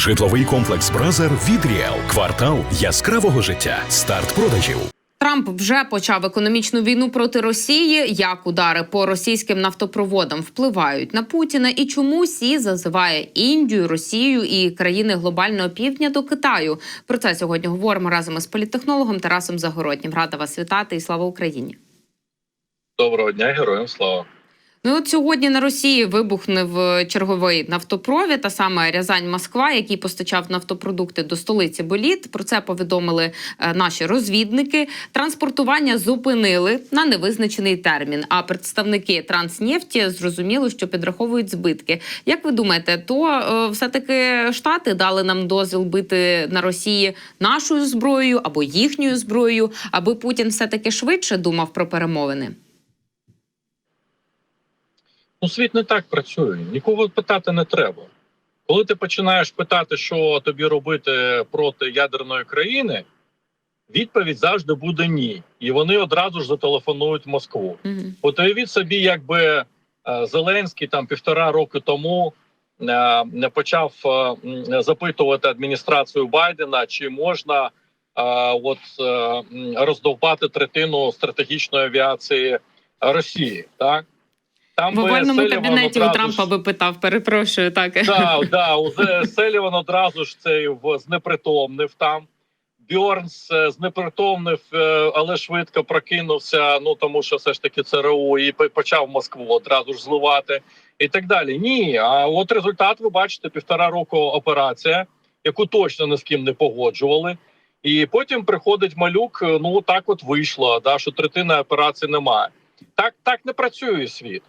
Житловий комплекс Бразер від Ріел. Квартал яскравого життя. Старт продажів. Трамп вже почав економічну війну проти Росії. Як удари по російським нафтопроводам впливають на Путіна, і чому Сі зазиває Індію, Росію і країни глобального півдня до Китаю? Про це сьогодні говоримо разом із політтехнологом Тарасом Загороднім. Рада вас вітати і слава Україні. Доброго дня, героям слава. Ну от сьогодні на Росії вибухнув черговий нафтопровід, а саме Рязань Москва, який постачав нафтопродукти до столиці Боліт. Про це повідомили е, наші розвідники. Транспортування зупинили на невизначений термін. А представники Транснефті зрозуміли, що підраховують збитки. Як ви думаєте, то е, все таки штати дали нам дозвіл бити на Росії нашою зброєю або їхньою зброєю, аби Путін все таки швидше думав про перемовини? Ну, світ не так працює. Нікого питати не треба. Коли ти починаєш питати, що тобі робити проти ядерної країни, відповідь завжди буде ні. І вони одразу ж зателефонують в Москву. Угу. От уявіть собі, якби е, Зеленський там півтора роки тому е, не почав е, запитувати адміністрацію Байдена, чи можна от роздовбати третину стратегічної авіації Росії, так. Там В овальному кабінеті у Трампа би питав, перепрошую, так. Да, да, уже Селіван одразу ж цей в- знепритомнив там. Бьорнс е, знепритомнив, е, але швидко прокинувся. Ну тому що все ж таки ЦРУ і почав Москву одразу ж зливати і так далі. Ні, а от результат ви бачите: півтора року операція, яку точно ні з ким не погоджували. І потім приходить малюк. е, Ну так от вийшло, да, що третини операції немає. Так, так не працює світ.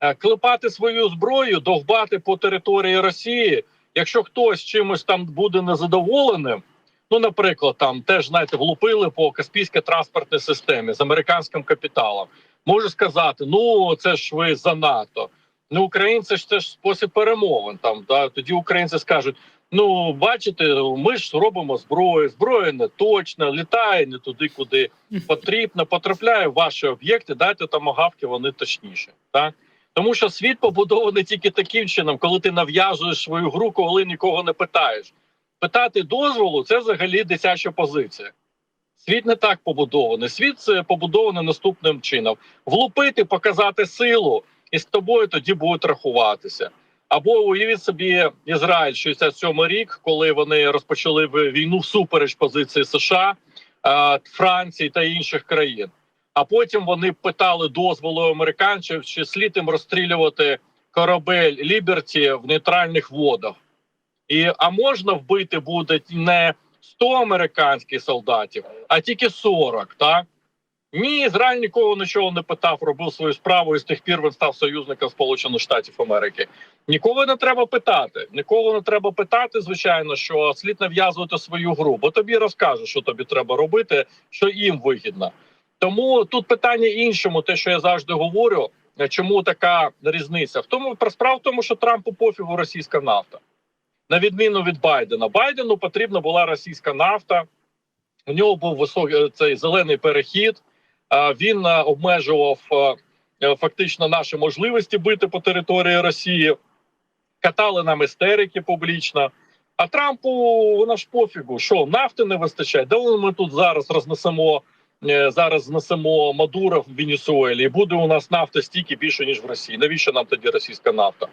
Е, клепати свою зброю, довбати по території Росії. Якщо хтось чимось там буде незадоволеним, ну наприклад, там теж знаєте, влупили по Каспійській транспортній системі з американським капіталом, може сказати: ну це ж ви занадто. Ну, українці ж це ж спосіб перемовин. Там да тоді українці скажуть: ну бачите, ми ж робимо зброю, зброя не точна, літає не туди, куди потрібно, потрапляє в ваші об'єкти. Дайте там агавки, вони точніші. Так тому що світ побудований тільки таким чином, коли ти нав'язуєш свою гру, коли нікого не питаєш. Питати дозволу це взагалі дитяча позиція. Світ не так побудований. Світ це побудований наступним чином: влупити, показати силу, і з тобою тоді будуть рахуватися. Або уявіть собі Ізраїль 67 рік, коли вони розпочали війну всупереч позиції США, е, Франції та інших країн. А потім вони питали дозволу американців, чи слід їм розстрілювати корабель Ліберті в нейтральних водах. І а можна вбити буде не 100 американських солдатів, а тільки 40, так? Ні, Ізраїль нікого нічого не питав, робив свою справу, і з тих пір він став союзником Сполучених Штатів Америки. Нікого не треба питати. Нікого не треба питати, звичайно, що слід нав'язувати свою гру, бо тобі розкажуть, що тобі треба робити, що їм вигідно. Тому тут питання іншому, те, що я завжди говорю, е, чому така різниця? В тому справа в тому, що Трампу пофігу російська нафта, на відміну від Байдена. Байдену потрібна була російська нафта. У нього був високий е, цей зелений перехід. Він е, обмежував фактично наші можливості бити по території Росії. Катали нам істерики публічно. А Трампу вона ж пофігу, що нафти не вистачає. Де ми тут зараз рознесемо зараз знесемо Мадура в Венесуелі, і буде у нас нафта стільки більше ніж в Росії. Навіщо нам тоді російська нафта?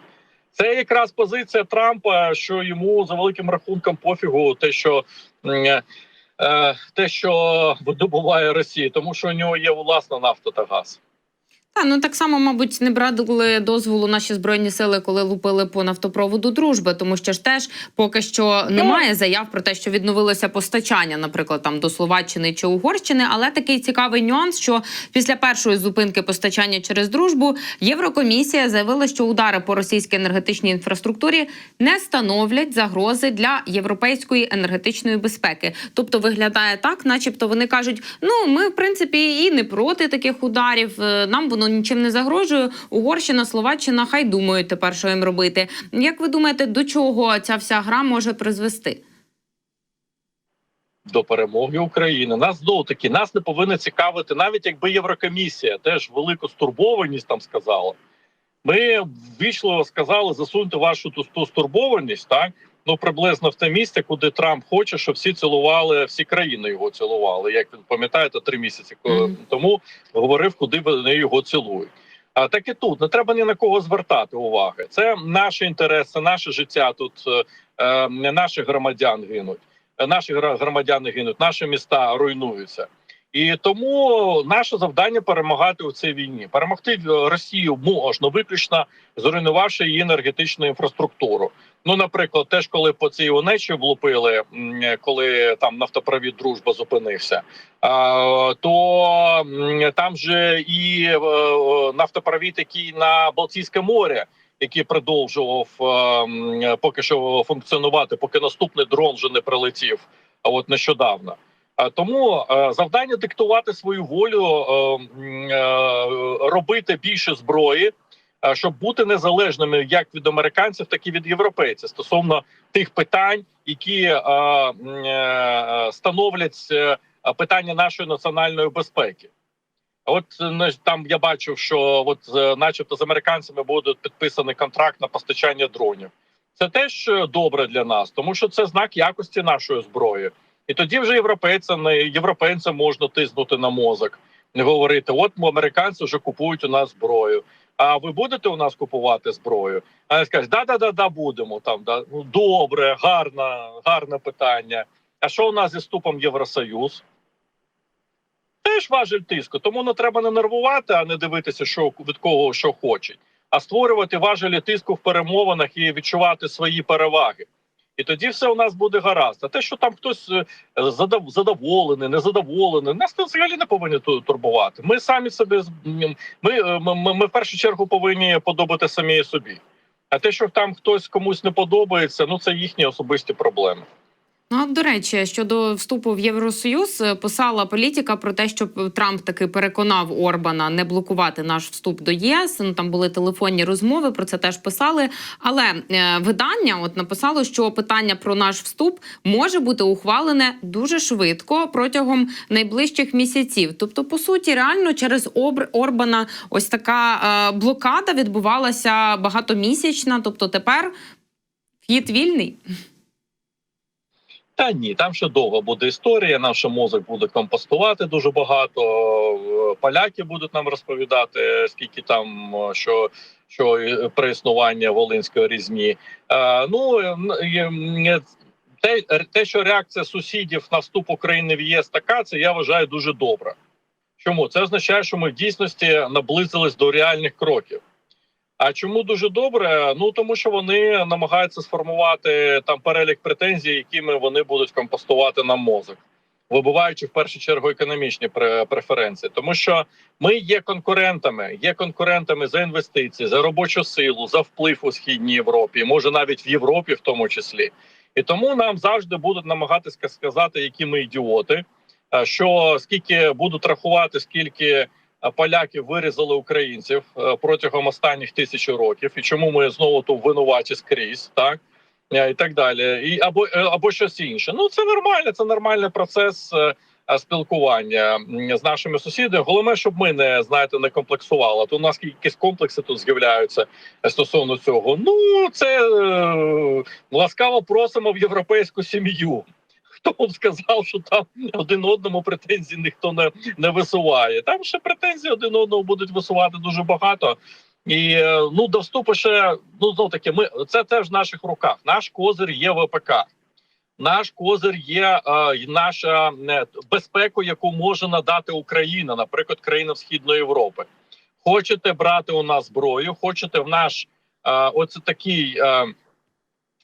Це якраз позиція Трампа, що йому за великим рахунком пофігу, те, що е, е, те, що видобуває Росія, тому що у нього є власна нафта та газ. Та ну так само, мабуть, не брали дозволу наші збройні сили, коли лупили по нафтопроводу дружби, тому що ж теж поки що немає заяв про те, що відновилося постачання, наприклад, там до Словаччини чи Угорщини. Але такий цікавий нюанс, що після першої зупинки постачання через дружбу Єврокомісія заявила, що удари по російській енергетичній інфраструктурі не становлять загрози для європейської енергетичної безпеки. Тобто виглядає так, начебто вони кажуть: ну ми в принципі і не проти таких ударів. е, Нам воно нічим не загрожує. Угорщина, Словаччина, хай думають тепер, що їм робити. Як ви думаєте, до чого ця вся гра може призвести? до перемоги України. Нас знову таки нас не повинно цікавити, навіть якби Єврокомісія теж велику стурбованість там сказала. Ми ввічливо сказали, засуньте вашу ту стурбованість, так ну приблизно в те місце, куди Трамп хоче, щоб всі цілували, всі країни його цілували. Як ви пам'ятаєте, три місяці ко- Мгм. тому говорив, куди вони його цілують. А так і тут не треба ні на кого звертати уваги. Це наші інтереси, наше життя тут е, е, наших громадян гинуть, наші громадяни гинуть, наші міста руйнуються. І тому наше завдання перемагати у цій війні. Перемогти е, Росію можна виключно зруйнувавши її енергетичну інфраструктуру. Ну, наприклад, теж коли по цій онечі влупили, коли там нафтопровід дружба зупинився, то там же і е, е, нафтопровід, який на Балтійське море, який продовжував е, поки що функціонувати, поки наступний дрон вже не прилетів. А от нещодавно. Тому завдання диктувати свою волю, робити більше зброї, щоб бути незалежними як від американців, так і від європейців стосовно тих питань, які е, е, становлять е, питання нашої національної безпеки. От е, там я бачив, що от, е, начебто, з американцями буде підписаний контракт на постачання дронів. Це теж е, добре для нас, тому що це знак якості нашої зброї. І тоді вже європейцям європейцям можна тиснути на мозок, не говорити: от американці вже купують у нас зброю. А ви будете у нас купувати зброю? А вони скажуть, да, да, да, да, будемо там. Да. Ну, добре, гарне, гарне питання. А що у нас зі вступом Євросоюз? Теж важель тиску. Тому не треба не нервувати, а не дивитися, що від кого що хочуть, а створювати важелі тиску в перемовинах і відчувати свої переваги. І тоді все у нас буде гаразд. А те, що там хтось е, задов- задоволений, незадоволений, нас це взагалі не повинні турбувати. Ми самі собі ми, е, ми, ми в першу чергу повинні подобати самі собі. А те, що там хтось комусь не подобається, ну це їхні особисті проблеми. Ну, до речі, щодо вступу в Євросоюз, е, писала політика про те, щоб Трамп таки переконав Орбана не блокувати наш вступ до ЄС. Ну там були телефонні розмови, про це теж писали. Але е, видання от написало, що питання про наш вступ може бути ухвалене дуже швидко протягом найближчих місяців. Тобто, по суті, реально через Обр Орбана ось така е, блокада відбувалася багатомісячна. Тобто, тепер вхід вільний. Та ні, там ще довго буде історія. Наш мозок буде компостувати дуже багато. е, Поляки будуть нам розповідати, скільки там е, що, що при існуванні Волинської різні. Е, ну те, те, що реакція сусідів на вступ України в ЄС така, це я вважаю дуже добре. Чому це означає, що ми в дійсності наблизились до реальних кроків? А чому дуже добре? Ну тому що вони намагаються сформувати там перелік претензій, якими вони будуть компостувати нам мозок, вибиваючи в першу чергу економічні пре- преференції, тому що ми є конкурентами, є конкурентами за інвестиції, за робочу силу, за вплив у східній Європі, може навіть в Європі, в тому числі. І тому нам завжди будуть намагатися сказати, які ми ідіоти, що скільки будуть рахувати, скільки а поляків вирізали українців е, протягом останніх тисячі років, і чому ми знову тут винуваті скрізь, так Е, і так далі, і або е, або щось інше. Ну це нормально, це нормальний процес е, е, спілкування з нашими сусідами. Головне, щоб ми не знаєте, не комплексували. То у нас якісь комплекси тут з'являються е, стосовно цього. Ну це е, ласкаво просимо в європейську сім'ю. Вам сказав, що там один одному претензій ніхто не не висуває. Там ще претензії один одного будуть висувати дуже багато. І е, ну до вступу ще ну знов таки, ми це теж в наших руках. Наш козир є ВПК. Наш козир є е, наша е, безпека, яку може надати Україна, наприклад, країна Східної Європи. Хочете брати у нас зброю, хочете в наш е, оце такий е,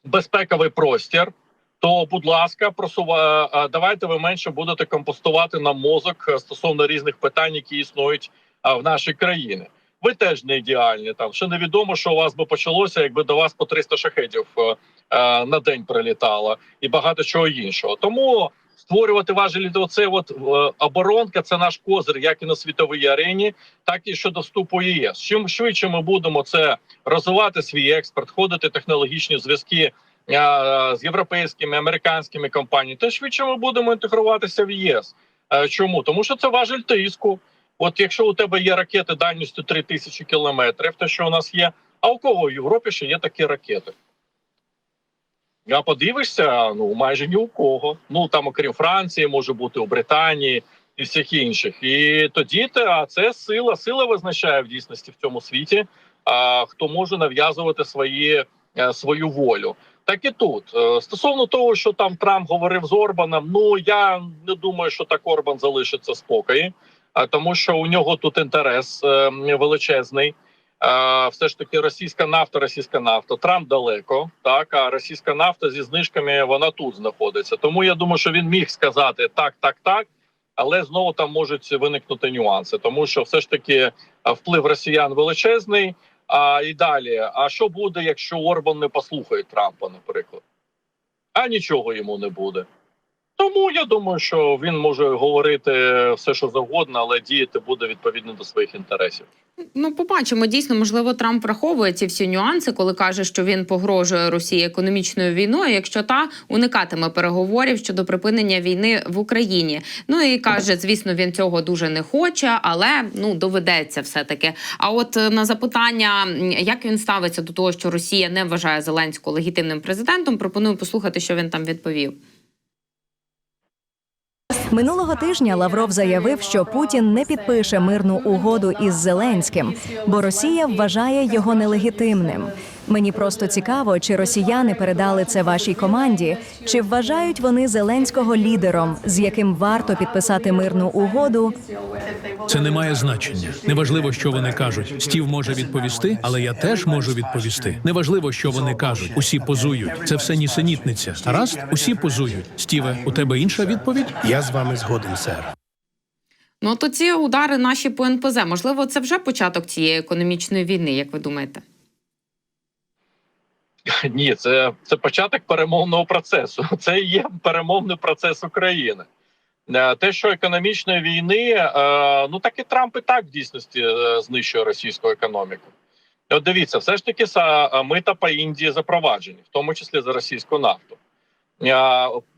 безпековий простір. То, будь ласка, просува е, давайте ви менше будете компостувати нам мозок е, стосовно різних питань, які існують е, в нашій країні. Ви теж не ідеальні. Там ще невідомо, що у вас би почалося, якби до вас по 300 шахедів е, е, на день прилітало, і багато чого іншого. Тому створювати важелі до це. От е, оборонка це наш козир, як і на світовій арені, так і щодо вступу ЄС. Чим швидше ми будемо це розвивати свій експорт, ходити технологічні зв'язки е, з європейськими американськими компаніями, то швидше ми будемо інтегруватися в ЄС. Е, Чому тому, що це важель тиску. От якщо у тебе є ракети дальністю 3000 кілометрів, те що у нас є, а у кого в Європі ще є такі ракети? А подивишся, ну майже ні у кого. Ну там, окрім Франції, може бути у Британії і всіх інших. І тоді те, а це сила. Сила визначає в дійсності в цьому світі. А хто може нав'язувати свої е, свою волю. Так і тут Е, стосовно того, що там Трамп говорив з Орбаном. Ну я не думаю, що так Орбан залишиться спокої, а тому, що у нього тут інтерес е, величезний. Е, Все ж таки, російська нафта, російська нафта. Трамп далеко, так а російська нафта зі знижками вона тут знаходиться. Тому я думаю, що він міг сказати так, так, так. Але знову там можуть виникнути нюанси, тому що все ж таки вплив росіян величезний. А і далі, а що буде, якщо Орбан не послухає Трампа, наприклад? А нічого йому не буде. Тому я думаю, що він може говорити все, що завгодно, але діяти буде відповідно до своїх інтересів. Ну, побачимо. Дійсно, можливо, Трамп враховує ці всі нюанси, коли каже, що він погрожує Росії економічною війною, якщо та уникатиме переговорів щодо припинення війни в Україні. Ну і каже, звісно, він цього дуже не хоче, але ну доведеться все таки. А от е, на запитання, як він ставиться до того, що Росія не вважає Зеленського легітимним президентом, пропоную послухати, що він там відповів. Минулого тижня Лавров заявив, що Путін не підпише мирну угоду із Зеленським, бо Росія вважає його нелегітимним. Мені просто цікаво, чи росіяни передали це вашій команді, чи вважають вони Зеленського лідером, з яким варто підписати мирну угоду, Це не має значення. Неважливо, що вони кажуть. Стів може відповісти, але я теж можу відповісти. Неважливо, що вони кажуть. Усі позують. Це все нісенітниця. Гаразд? Усі позують. Стіве, у тебе інша відповідь? Я з вами згоден, сер. Ну то ці удари наші по НПЗ, можливо, це вже початок цієї економічної війни, як ви думаєте? Ні, це, це початок перемовного процесу. Це є перемовний процес України. Е, Те, що економічної війни, е, ну так і Трамп і так в дійсності е, знищує російську економіку. От дивіться, все ж таки мита по Індії запроваджені, в тому числі за російську нафту.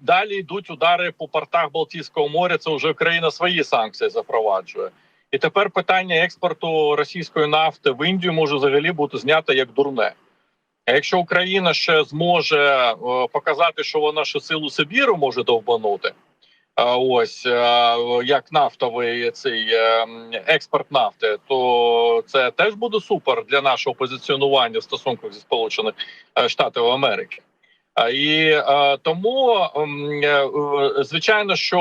Далі йдуть удари по портах Балтійського моря. Це вже Україна свої санкції запроваджує. І тепер питання експорту російської нафти в Індію може взагалі бути знято як дурне. А якщо Україна ще зможе е, показати, що вона ще силу Сибіру може довбанути, ось е, як нафтовий цей е, експорт нафти, то це теж буде супер для нашого позиціонування в стосунках зі Сполучених Штатів Америки. І тому звичайно, що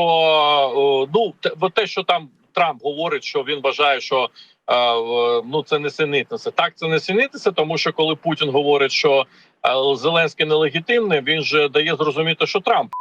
ну те, що там Трамп говорить, що він вважає, що ну це не синитися. Так, це не синитися, тому що коли Путін говорить, що Зеленський нелегітимний, він же дає зрозуміти, що Трамп.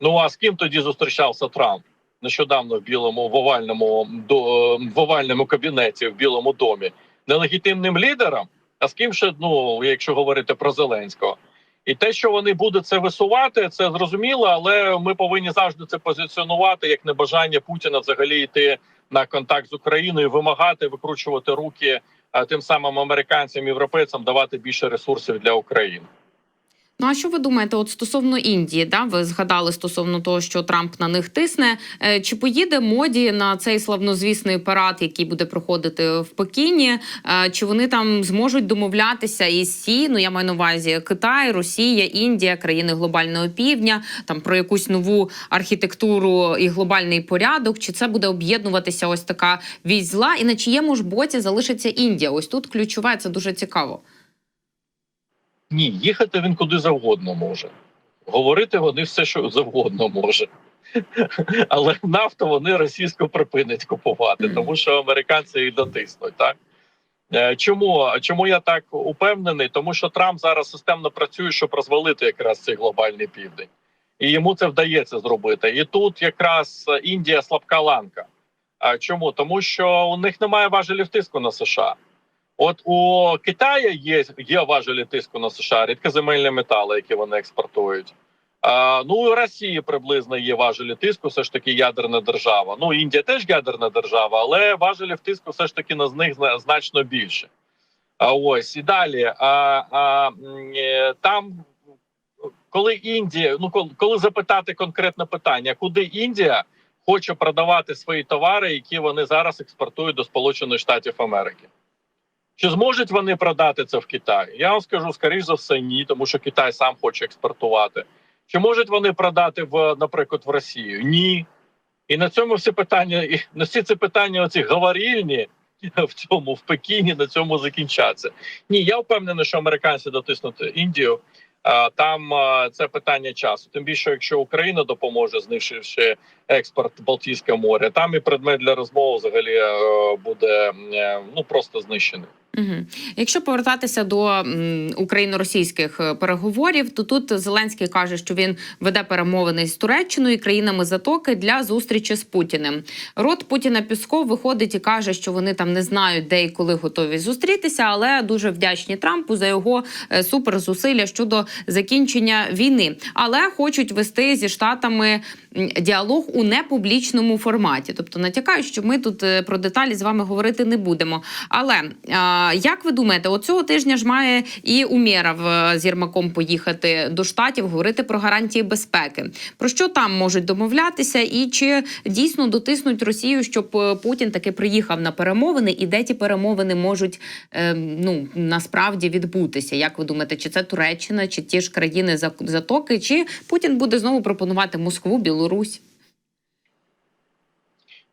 Ну а з ким тоді зустрічався Трамп нещодавно в білому в овальному до в овальному кабінеті в Білому домі? Нелегітимним лідером. А з ким ще ну, якщо говорити про Зеленського? І те, що вони будуть це висувати, це зрозуміло, але ми повинні завжди це позиціонувати як небажання Путіна взагалі йти на контакт з Україною, вимагати викручувати руки тим самим американцям, європейцям, давати більше ресурсів для України. Ну а що ви думаєте, от стосовно Індії? Да, ви згадали стосовно того, що Трамп на них тисне. Е, Чи поїде моді на цей славнозвісний парад, який буде проходити в Пекіні? Е, Чи вони там зможуть домовлятися із Сі? Ну я маю на увазі Китай, Росія, Індія, країни глобального півдня, там про якусь нову архітектуру і глобальний порядок? Чи це буде об'єднуватися ось така вісь зла? І на чиєму ж боці залишиться Індія? Ось тут ключове, це дуже цікаво. Ні, їхати він куди завгодно може. Говорити вони все, що завгодно може. Але нафту вони російську припинять купувати, тому що американці їх дотиснуть. Так? Е, Чому? Чому я так упевнений? Тому що Трамп зараз системно працює, щоб розвалити якраз цей глобальний південь. І йому це вдається зробити. І тут якраз Індія слабка ланка. А чому? Тому що у них немає важелів тиску на США. От у Китаї є, є важелі тиску на США, рідкоземельні метали, які вони експортують. А, ну у Росії приблизно є важелі тиску, все ж таки ядерна держава. Ну Індія теж ядерна держава, але важелів тиску все ж таки на з них значно більше. А ось і далі. А, а, е, там, коли Індія, ну коли, коли запитати конкретне питання, куди Індія хоче продавати свої товари, які вони зараз експортують до Сполучених Штатів Америки? Чи зможуть вони продати це в Китай? Я вам скажу, скоріш за все, ні, тому що Китай сам хоче експортувати. Чи можуть вони продати в, наприклад, в Росію? Ні. І на цьому всі питання, і на всі ці питання, оці говорільні в цьому в Пекіні на цьому закінчаться. Ні, я впевнений, що американці дотиснуть Індію. Там це питання часу. Тим більше, якщо Україна допоможе, знищивши експорт Балтійське море, там і предмет для розмови взагалі е, буде е, ну просто знищений. Угу. Якщо повертатися до україно-російських е, переговорів, то тут Зеленський каже, що він веде перемовини з Туреччиною і країнами Затоки для зустрічі з Путіним. Рот Путіна Пісков виходить і каже, що вони там не знають, де і коли готові зустрітися, але дуже вдячні Трампу за його е, суперзусилля щодо закінчення війни. Але хочуть вести зі штатами діалог у непублічному форматі. Тобто натякають, що ми тут е, про деталі з вами говорити не будемо. Але як ви думаєте, оцього тижня ж має і Умєров е, з Єрмаком поїхати до штатів, говорити про гарантії безпеки? Про що там можуть домовлятися, і чи дійсно дотиснуть Росію, щоб е, Путін таки приїхав на перемовини, і де ті перемовини можуть е, ну насправді відбутися? Як ви думаєте, чи це Туреччина, чи ті ж країни затоки, чи Путін буде знову пропонувати Москву, Білорусь?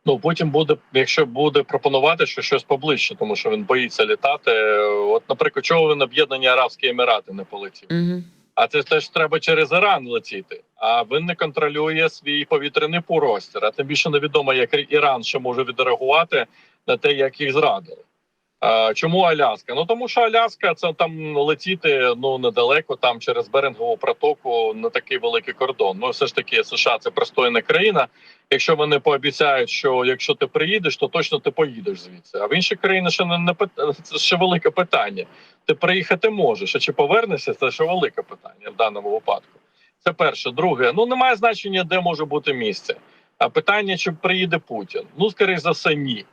Ну потім буде, якщо буде пропонувати що щось поближче, тому що він боїться літати. От, наприклад, чого він об'єднані Арабські Емірати не полетів? Угу. А це теж треба через Іран летіти. А він не контролює свій повітряний простір. А тим більше невідомо, як Іран ще може відреагувати на те, як їх зрадили. Чому Аляска? Ну тому що Аляска це там летіти ну недалеко, там через Берингову протоку не такий великий кордон. Ну все ж таки США це пристойна країна. Якщо вони пообіцяють, що якщо ти приїдеш, то точно ти поїдеш звідси. А в інші країни ще не, не це ще велике питання. Ти приїхати можеш, а чи повернешся, це ще велике питання в даному випадку. Це перше. Друге, ну немає значення, де може бути місце. А питання, чи приїде Путін? Ну, скоріш за все, ні.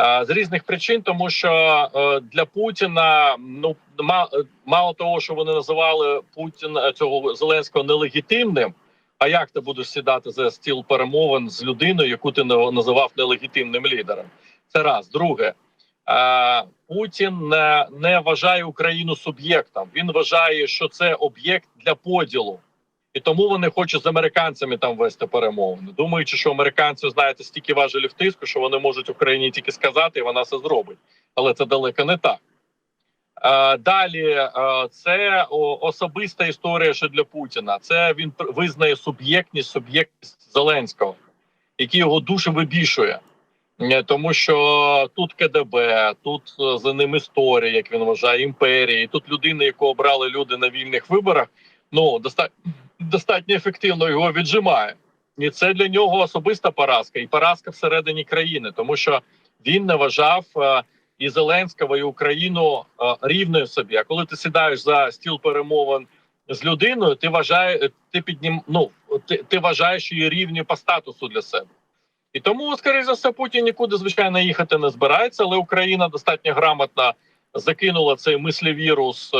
А, З різних причин, тому що е, для Путіна ну е, мало того, що вони називали Путіна цього Зеленського нелегітимним. А як ти будеш сідати за стіл перемовин з людиною, яку ти на- називав нелегітимним лідером? Це раз. Друге, е, Путін не, не вважає Україну суб'єктом. Він вважає, що це об'єкт для поділу. І тому вони хочуть з американцями там вести перемовини, думаючи, що американці знаєте стільки важелів тиску, що вони можуть Україні тільки сказати, і вона все зробить. Але це далеко не так. Е, Далі е, це особиста історія ще для Путіна. Це він визнає суб'єктність, суб'єктність Зеленського, який його дуже вибішує. Е, Тому що тут КДБ, тут за ним історія, як він вважає, імперії. Тут людина, яку обрали люди на вільних виборах, ну достатньо достатньо ефективно його віджимає. І це для нього особиста поразка, і поразка всередині країни, тому що він не вважав е, і Зеленського, і Україну е, рівною собі. А коли ти сідаєш за стіл перемовин з людиною, ти вважає, ти піднім, ну ти, ти вважаєш її рівні по статусу для себе. І тому, скоріше за все, Путін нікуди звичайно їхати не збирається, але Україна достатньо грамотно закинула цей мислевірус е,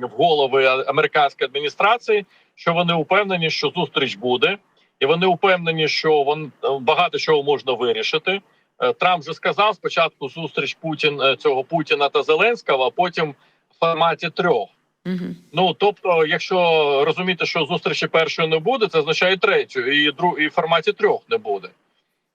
в голови американської адміністрації, що вони упевнені, що зустріч буде, і вони упевнені, що вон багато чого можна вирішити. Е, Трамп вже сказав спочатку зустріч Путін е, цього Путіна та Зеленського, а потім в форматі трьох. Угу. Ну тобто, якщо розуміти, що зустрічі першої не буде, це означає третю, і друг і в форматі трьох не буде.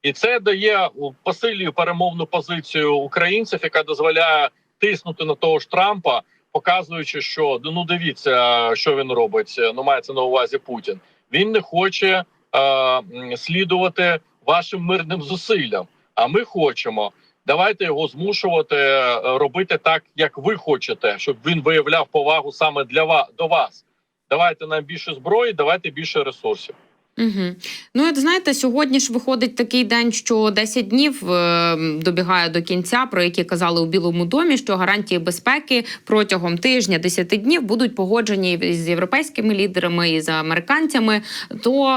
І це дає посилює перемовну позицію українців, яка дозволяє тиснути на того ж Трампа, показуючи, що ну дивіться, що він робить. Ну мається на увазі Путін. Він не хоче е, слідувати вашим мирним зусиллям. А ми хочемо. Давайте його змушувати е, робити так, як ви хочете, щоб він виявляв повагу саме для вас до вас. Давайте нам більше зброї, давайте більше ресурсів. Угу. Ну, от знаєте, сьогодні ж виходить такий день, що 10 днів е, добігає до кінця, про які казали у Білому домі, що гарантії безпеки протягом тижня 10 днів будуть погоджені з європейськими лідерами і з американцями. То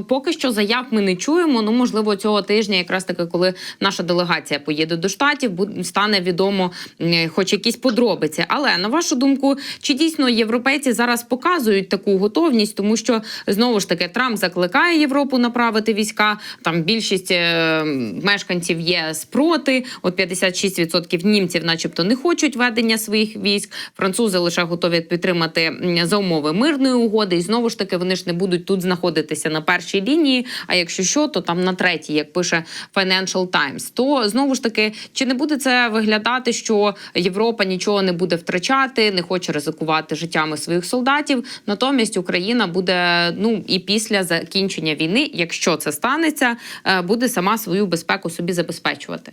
е, поки що заяв ми не чуємо. Ну, можливо, цього тижня, якраз таки, коли наша делегація поїде до штатів, стане відомо е, хоч якісь подробиці. Але на вашу думку, чи дійсно європейці зараз показують таку готовність, тому що знову ж таки Трамп закликає закликає Європу направити війська. Там більшість е, мешканців ЄС проти. От 56% німців, начебто, не хочуть ведення своїх військ. Французи лише готові підтримати за умови мирної угоди. І знову ж таки вони ж не будуть тут знаходитися на першій лінії. А якщо що, то там на третій, як пише Financial Times. То знову ж таки, чи не буде це виглядати, що Європа нічого не буде втрачати, не хоче ризикувати життями своїх солдатів? Натомість Україна буде ну і після закінчення війни, якщо це станеться, е, буде сама свою безпеку собі забезпечувати.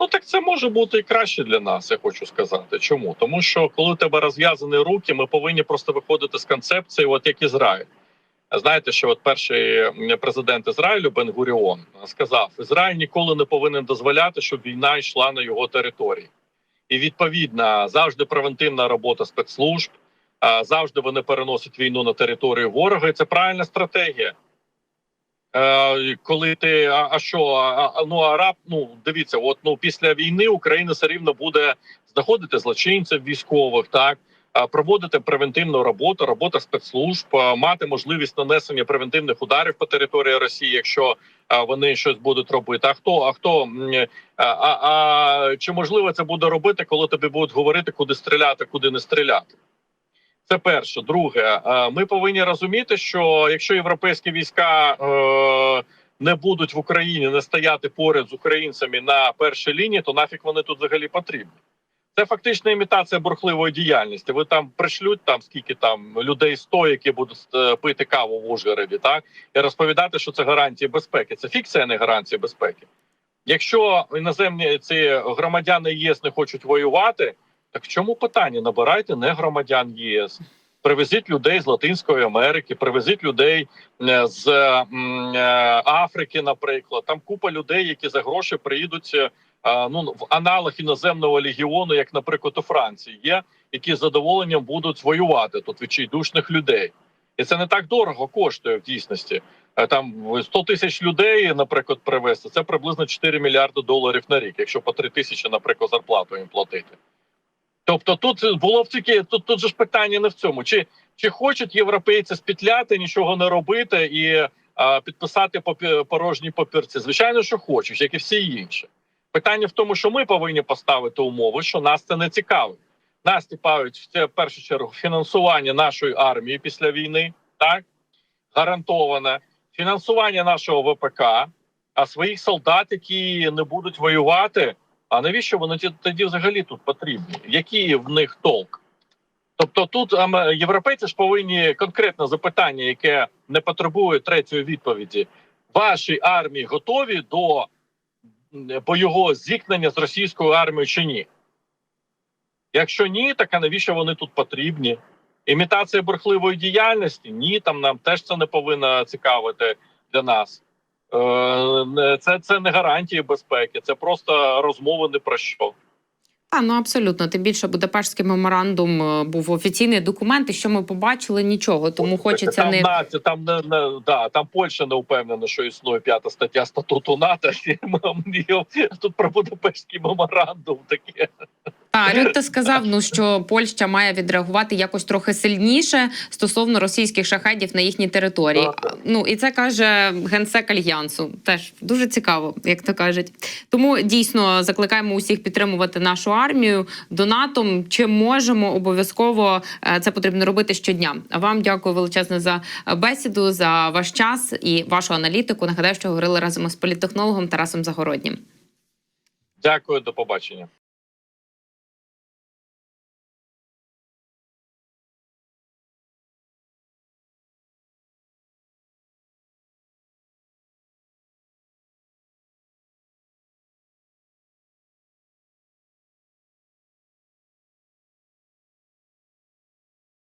Ну так це може бути і краще для нас, я хочу сказати. Чому? Тому що коли у тебе розв'язані руки, ми повинні просто виходити з концепції, от як Ізраїль. Знаєте, що от перший президент Ізраїлю Бен Гуріон сказав: Ізраїль ніколи не повинен дозволяти, щоб війна йшла на його території. І відповідно завжди превентивна робота спецслужб, завжди вони переносять війну на територію ворога. І це правильна стратегія. Е, коли ти а, а що а, ну араб, ну дивіться, от ну після війни Україна все рівно буде знаходити злочинців військових, так проводити превентивну роботу, робота спецслужб, мати можливість нанесення превентивних ударів по території Росії, якщо вони щось будуть робити. А хто а хто а, а, а чи можливо це буде робити, коли тобі будуть говорити, куди стріляти, куди не стріляти? Це перше. Друге, е, ми повинні розуміти, що якщо європейські війська е, не будуть в Україні не стояти поряд з українцями на першій лінії, то нафіг вони тут взагалі потрібні. Це фактично імітація бурхливої діяльності. Ви там пришлють там скільки там людей 100, які будуть е, пити каву в Ужгороді, так і розповідати, що це гарантії безпеки. Це фікція, не гарантія безпеки. Якщо іноземні ці громадяни ЄС не хочуть воювати, так в чому питання? Набирайте не громадян ЄС. Привезіть людей з Латинської Америки, привезіть людей е, з е, Африки, наприклад. Там купа людей, які за гроші приїдуть е, ну в аналог іноземного легіону, як, наприклад, у Франції, є які з задоволенням будуть воювати тут відчайдушних людей, і це не так дорого коштує в дійсності. Там 100 тисяч людей, наприклад, привезти це приблизно 4 мільярди доларів на рік, якщо по 3 тисячі, наприклад, зарплату їм платити. Тобто, тут було б тільки тут, тут же ж питання не в цьому, чи чи хочуть європейці спітляти, нічого не робити і а, підписати попі, порожні папірці? Звичайно, що хочуть, як і всі інші. Питання в тому, що ми повинні поставити умови, що нас це не цікавить. Нас цікавить в першу чергу фінансування нашої армії після війни, так гарантоване фінансування нашого ВПК, а своїх солдат, які не будуть воювати. А навіщо вони тоді взагалі тут потрібні? Який в них толк? Тобто тут європейці ж повинні конкретне запитання, яке не потребує третьої відповіді. Ваші армії готові до бойового зіткнення з російською армією чи ні? Якщо ні, так а навіщо вони тут потрібні? Імітація бурхливої діяльності? Ні, там нам теж це не повинно цікавити для нас. Е, Це, це не гарантії безпеки, це просто розмови не про що. Та ну абсолютно. Тим більше Будапештський меморандум е, був офіційний документ, і що ми побачили нічого. Тому хочеться там не нація, там не, не да, там Польща не впевнена, що існує п'ята стаття статуту НАТО. Тут про Будапештський меморандум таке. А Рютте сказав, ну що Польща має відреагувати якось трохи сильніше стосовно російських шахедів на їхній території. Ну і це каже генсек Альянсу. Теж дуже цікаво, як то кажуть. Тому дійсно закликаємо усіх підтримувати нашу армію донатом. Чи можемо обов'язково е, це потрібно робити щодня? А вам дякую величезно за бесіду, за ваш час і вашу аналітику. Нагадаю, що говорили разом із політтехнологом Тарасом Загороднім. Дякую, до побачення.